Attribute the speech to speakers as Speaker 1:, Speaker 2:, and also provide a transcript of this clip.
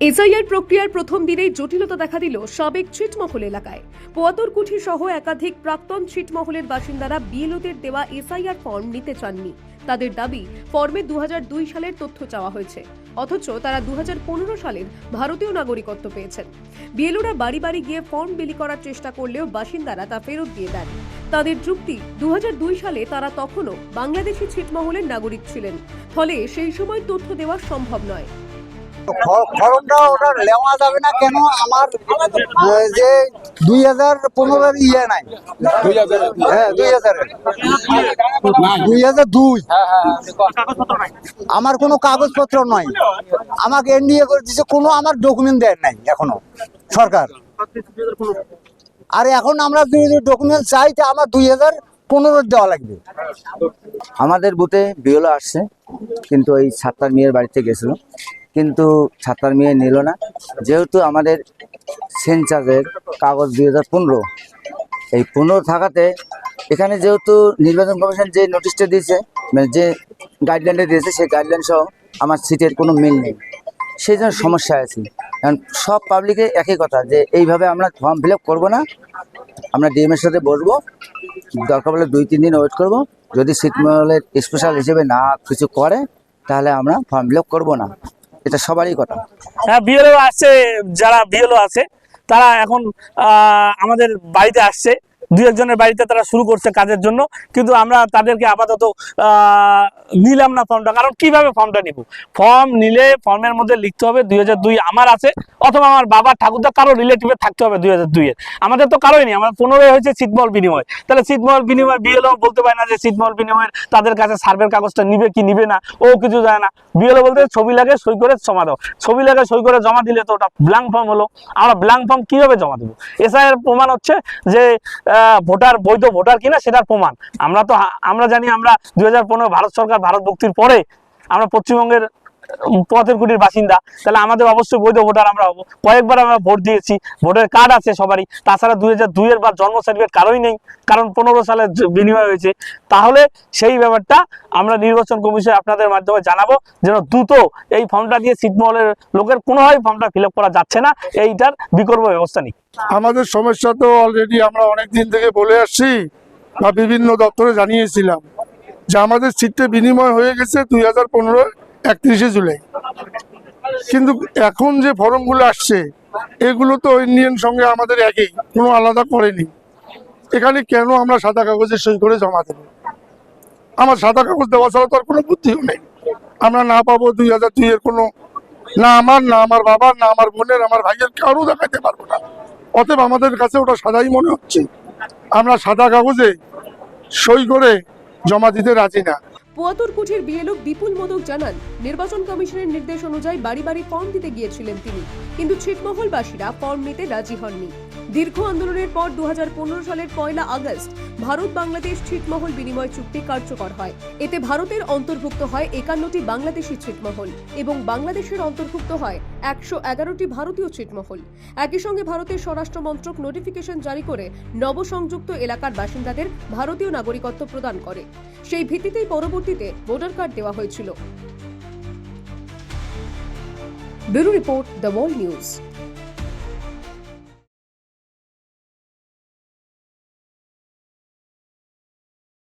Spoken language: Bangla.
Speaker 1: এসআইআর প্রক্রিয়ার প্রথম দিনেই জটিলতা দেখা দিল সাবেক ছিটমহল এলাকায়। পোয়াতরকুঠি সহ একাধিক প্রাক্তন ছিটমহলের বাসিন্দারা বিএলওদের দেওয়া এসআইআর ফর্ম নিতে চাননি। তাদের দাবি, ফর্মে দুহাজার দুই সালের তথ্য চাওয়া হয়েছে। অথচ তারা দু সালের ভারতীয় নাগরিকত্ব পেয়েছেন। বিএলওরা বাড়ি বাড়ি গিয়ে ফর্ম বিলি করার চেষ্টা করলেও বাসিন্দারা তা ফেরত দিয়ে দেন। তাদের যুক্তি দু হাজার দুই সালে তারা তখনও বাংলাদেশি ছিটমহলের নাগরিক ছিলেন। ফলে সেই সময় তথ্য দেওয়া সম্ভব নয়।
Speaker 2: ফর্মটা ওটা নেওয়া যাবে না কেন? আমার যে দুই হাজার পনেরোর ইয়ে নাই। হ্যাঁ দুই হাজার দুই হাজার দুই। আমার কোনো কাগজপত্র নয় আমাকে এনডিএ করে দিচ্ছে কোনো আমার ডকুমেন্ট দেয় নাই এখনও সরকার। আর এখন আমরা ডকুমেন্ট চাই তা আমার দুই হাজার পনেরো দেওয়া লাগবে।
Speaker 3: আমাদের বুথে বিওলো আসছে কিন্তু ওই ছাত্রার মেয়ের বাড়িতে গেছিল। কিন্তু ছাত্রার মেয়ে নিল না। যেহেতু আমাদের সেন্সাসের কাগজ দুই হাজার পনেরো, এই পনেরো থাকাতে এখানে যেহেতু নির্বাচন কমিশন যে নোটিশটা দিয়েছে মানে যে গাইডলাইনটা দিয়েছে, সেই গাইডলাইন সহ আমার সিটের কোনো মিল নেই। সেই জন্য সমস্যা আছি। কারণ সব পাবলিকে একই কথা যে এইভাবে আমরা ফর্ম ফিল আপ করব না, আমরা ডিএমের সাথে বসবো, দরকার হলে দুই, তিন দিন ওয়েট করব। যদি ছিটমহলের স্পেশাল হিসেবে না কিছু করে, তাহলে আমরা ফর্ম ফিল আপ করব না। এটা সবারই কথা।
Speaker 4: হ্যাঁ বিএলও আছে যারা বিএলও আছে তারা এখন আমাদের বাড়িতে আসছে। দু একজনের বাড়িতে তারা শুরু করছে কাজের জন্য, কিন্তু আমরা তাদেরকে আপাতত নিলাম না ফর্মটা। কারণ কীভাবে ফর্মটা নিব? ফর্ম নিলে ফর্মের মধ্যে লিখতে হবে দুই হাজার দুই আমার আছে, অথবা আমার বাবার ঠাকুরদা কারও রিলেটিভে থাকতে হবে দুই হাজার দুইয়ের আমাদের তো কারোই নেই, আমার পনেরোই হয়েছে ছিটমহল বিনিময়। তাহলে ছিটমহল বিনিময় বিএলও বলতে পারে না যে ছিটমহল বিনিময়ের তাদের কাছে সার্ভের কাগজটা নিবে কি নিবে না, ও কিছু জানে না। বিএলও বলতে ছবি লাগে, সই করে জমা দাও। ছবি লাগে, সই করে জমা দিলে তো ওটা ব্ল্যাঙ্ক ফর্ম হলো। আমরা ব্ল্যাঙ্ক ফর্ম কীভাবে জমা দেবো? এসআইয়ের প্রমাণ হচ্ছে যে ভোটার, বৈধ ভোটার কিনা সেটার প্রমাণ। আমরা তো আমরা জানি আমরা দুই হাজার পনেরো ভারত সরকার ভারত মুক্তির পরে আমরা পশ্চিমবঙ্গের পথের কুটির বাসিন্দা, তাহলে আমাদের অবশ্যই বৈধ ভোটার আমরা হব। কয়েকবার আমরা ভোট দিয়েছি, ভোটের কার্ড আছে সবারই। তাছাড়া দুই হাজার দুইয়ের বা জন্ম সার্টিফিকেট কারোই নেই, কারণ পনেরো সালে বিনিময় হয়েছে। তাহলে সেই ব্যাপারটা আমরা নির্বাচন কমিশন আপনাদের মাধ্যমে জানাব, যেন দ্রুত এই ফর্মটা দিয়ে ছিটমহলের লোকের কোনোভাবেই ফর্মটা ফিল করা যাচ্ছে না। এইটার বিকল্প ব্যবস্থা নেই।
Speaker 5: আমাদের সমস্যা তো অলরেডি আমরা অনেক দিন থেকে বলে আসছি বা বিভিন্ন দপ্তরে জানিয়েছিলাম যে আমাদের সিটে বিনিময় হয়ে গেছে দুই হাজার পনেরো একত্রিশে জুলাই। কিন্তু এখন যে ফর্মগুলো আসছে, এগুলো তো ইন্ডিয়ান সঙ্গে আমাদের একই, কোনো আলাদা করেনি। এখানে কেন আমরা সাদা কাগজে সই করে জমা দেবো? আমার সাদা কাগজ দেওয়া ছাড়া তো আর কোনো বুদ্ধিও নেই। আমরা না পাবো দুই হাজার দুইয়ের কোনো, না আমার না আমার বাবার, না আমার বোনের, আমার ভাইয়ের কারও দেখাতে পারব না। অতএব আমাদের কাছে ওটা সাদাই মনে হচ্ছে। আমরা সাদা কাগজে সই করে জমা দিতে রাজি না।
Speaker 1: পোয়াতরকুঠির বিএলও বিপুল মোদক জানান, নির্বাচন কমিশনের নির্দেশ অনুযায়ী বাড়ি বাড়ি ফর্ম দিতে গিয়েছিলেন তিনি। কিন্তু ছিটমহলবাসীরা ফর্ম নিতে রাজি হননি। দীর্ঘ আন্দোলনের পর দু হাজার পনেরো সালের পয়লা আগস্ট, ভারত বাংলাদেশ ছিটমহল বিনিময় চুক্তি কার্যকর হয়। এতে ভারতের অন্তর্ভুক্ত হয় একান্নটি বাংলাদেশি ছিটমহল এবং বাংলাদেশের অন্তর্ভুক্ত হয় একশো এগারোটি ভারতীয় ছিটমহল। একই সঙ্গে ভারতের স্বরাষ্ট্র মন্ত্রক নোটিফিকেশন জারি করে নবসংযুক্ত এলাকার বাসিন্দাদের ভারতীয় নাগরিকত্ব প্রদান করে। সেই ভিত্তিতেই পরবর্তীতে ভোটার কার্ড দেওয়া হয়েছিল। Bureau report the world news.